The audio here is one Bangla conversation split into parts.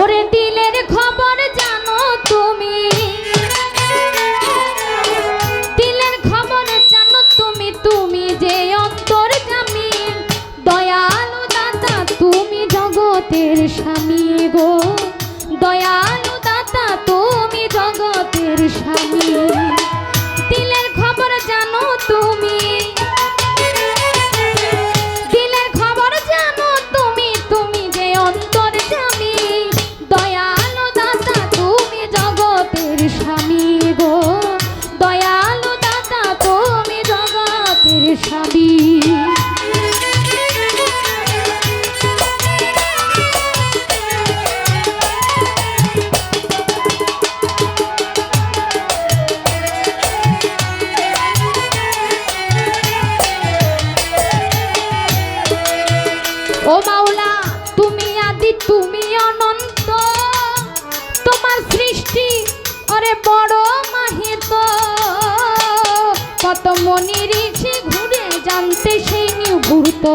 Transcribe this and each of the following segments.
ওরে দিলের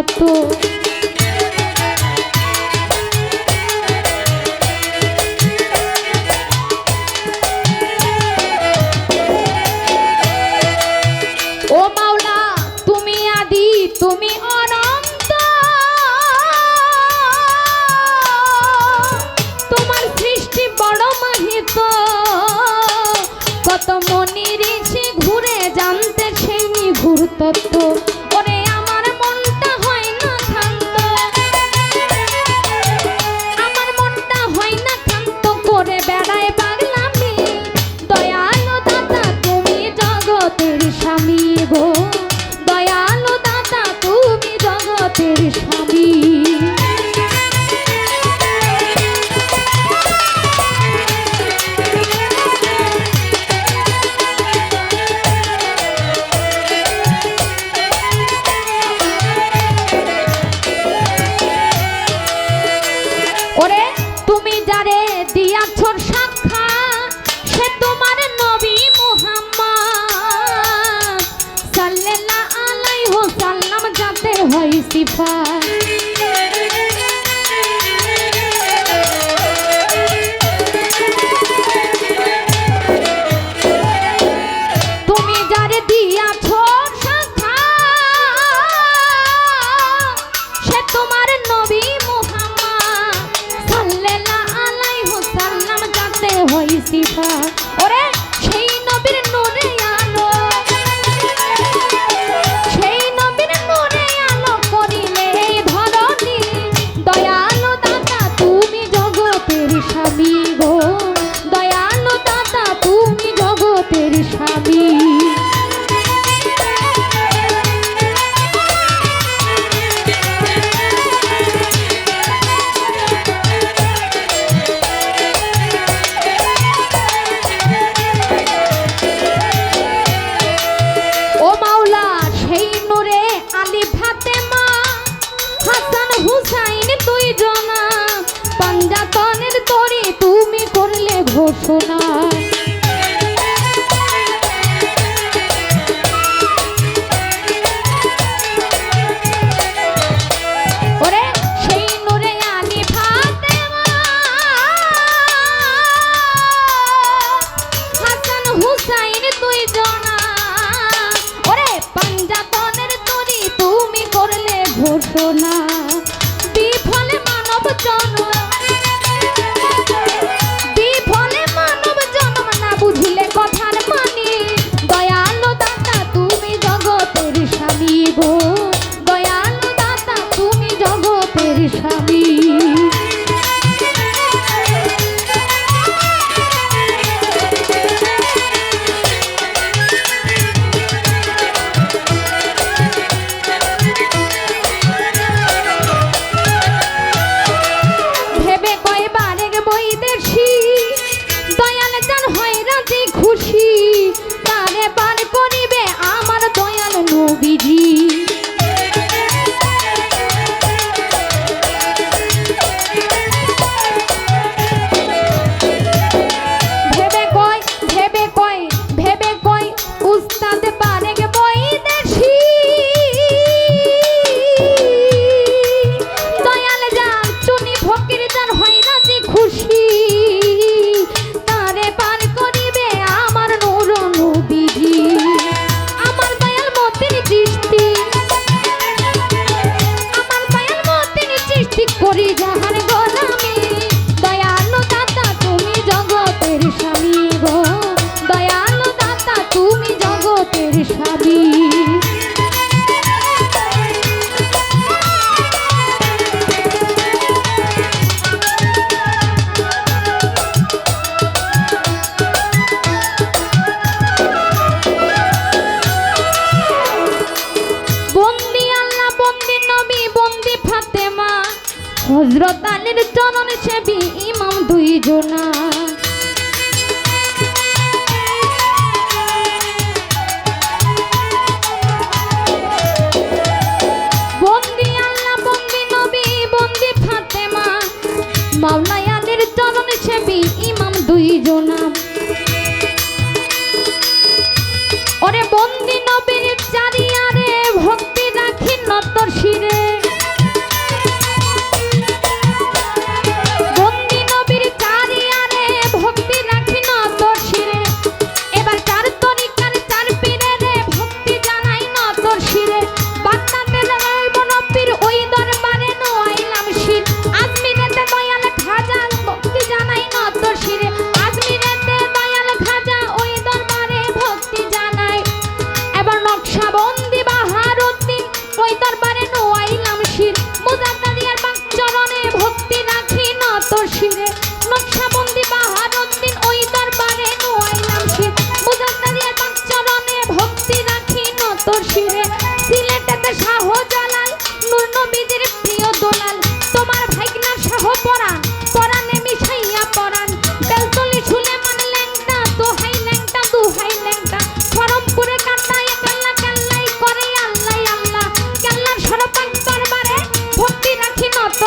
tu করলে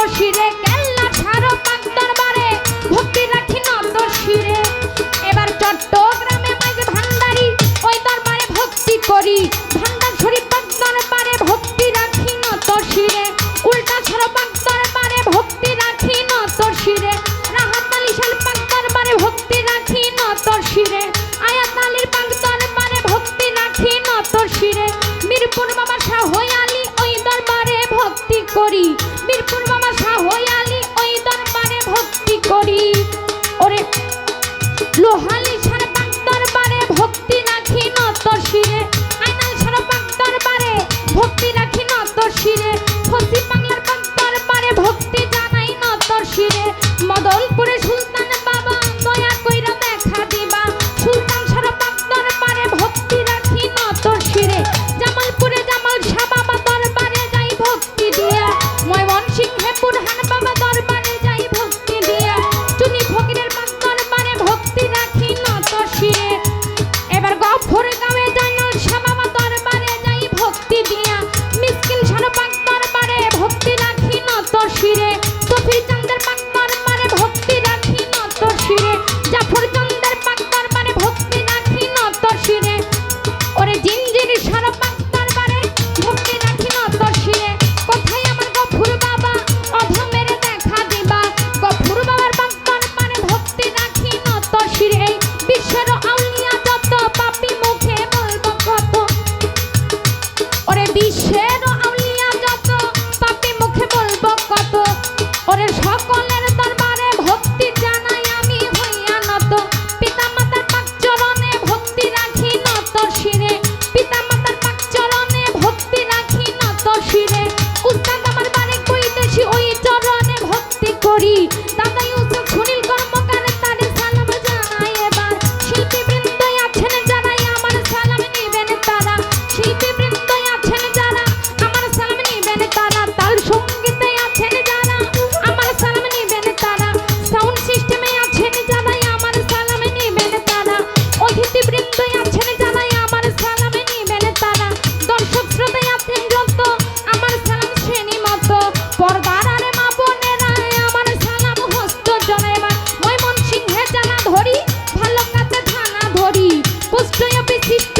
oh Toshideka. Postoja bez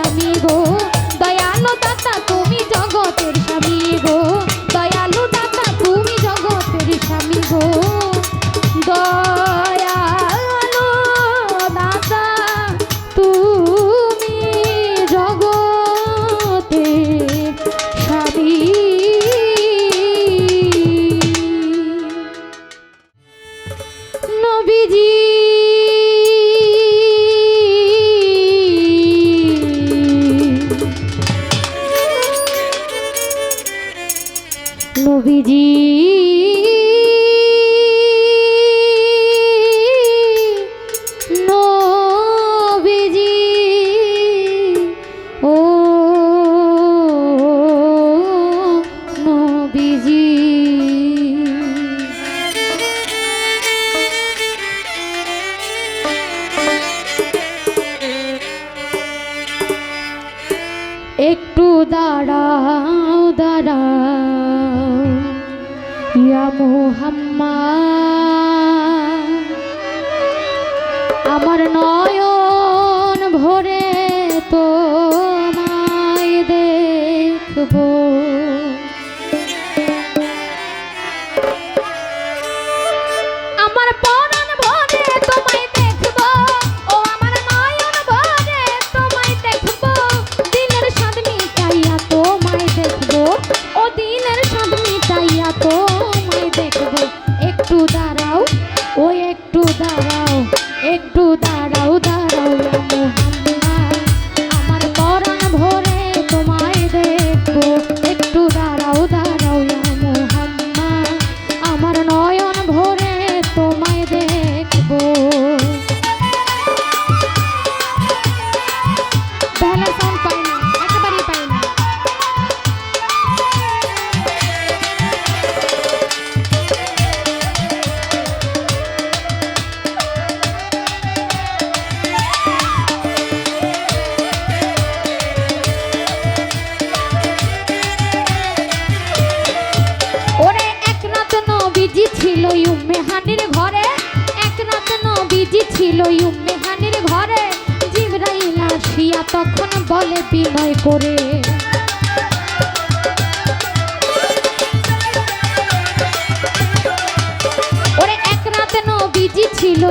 স্বামী গো দয়ালু দাতা তুমি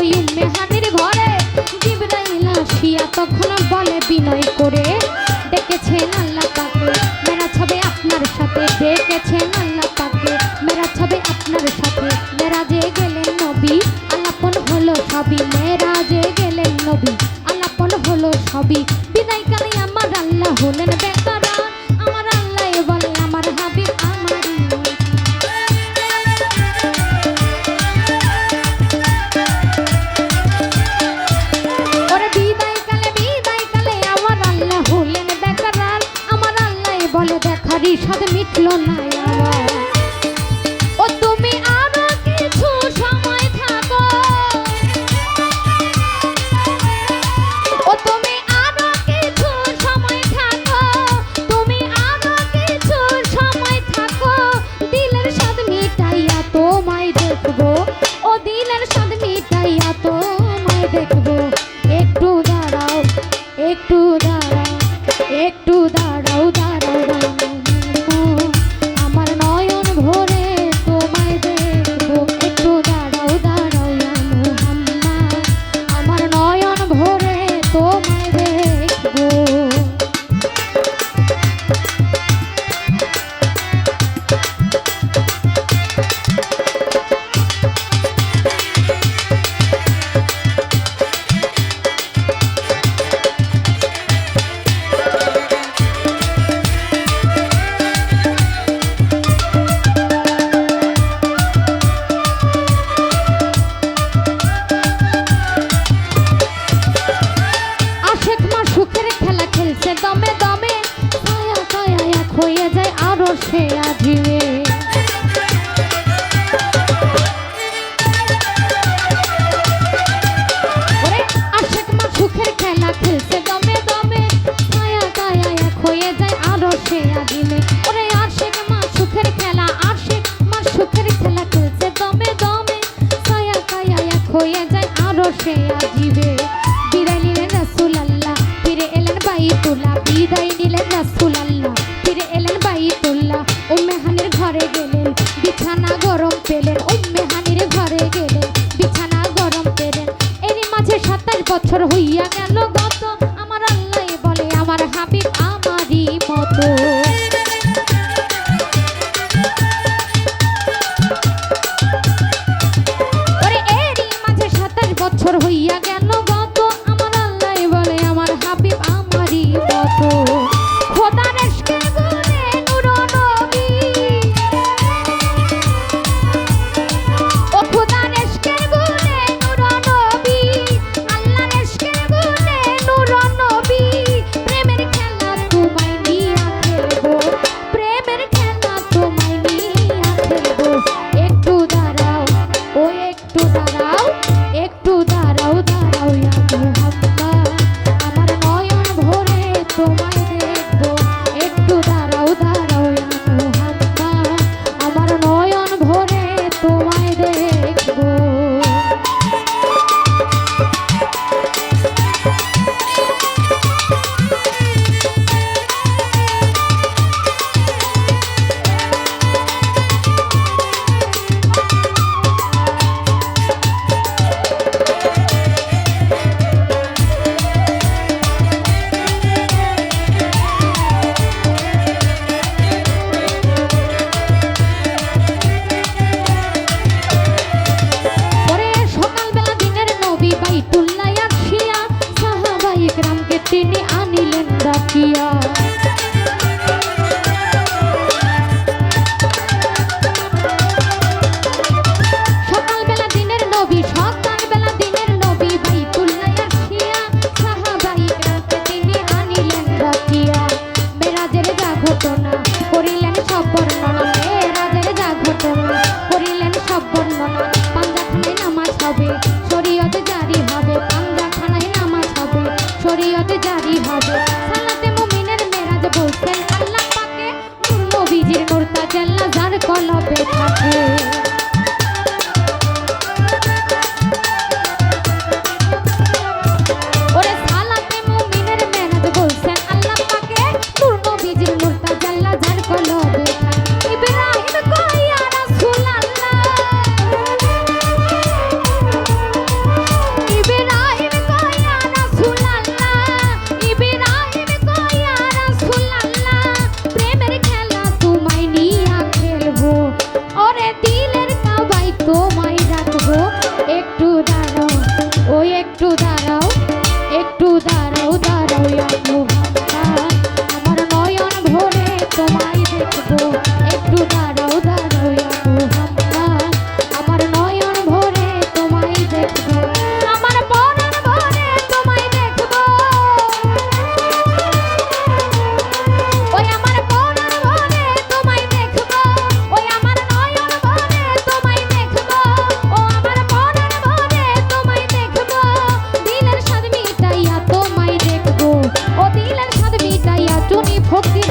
you বলে দেখারই সাথে মিটলো না আমার। আমার হাবিব একটু মিরাজ জারি হবে। সালাতে মুমিনের মেরাজ বলছেন আল্লাহ পাকে নূর নবীজির নূর তাজাল্লা যার কলবে থাকে। তোমায় ডাকবো একটু দাঁড়াও ও একটু দাঁড়াও একটু দাঁড়াও দাঁড়াও Çok değil.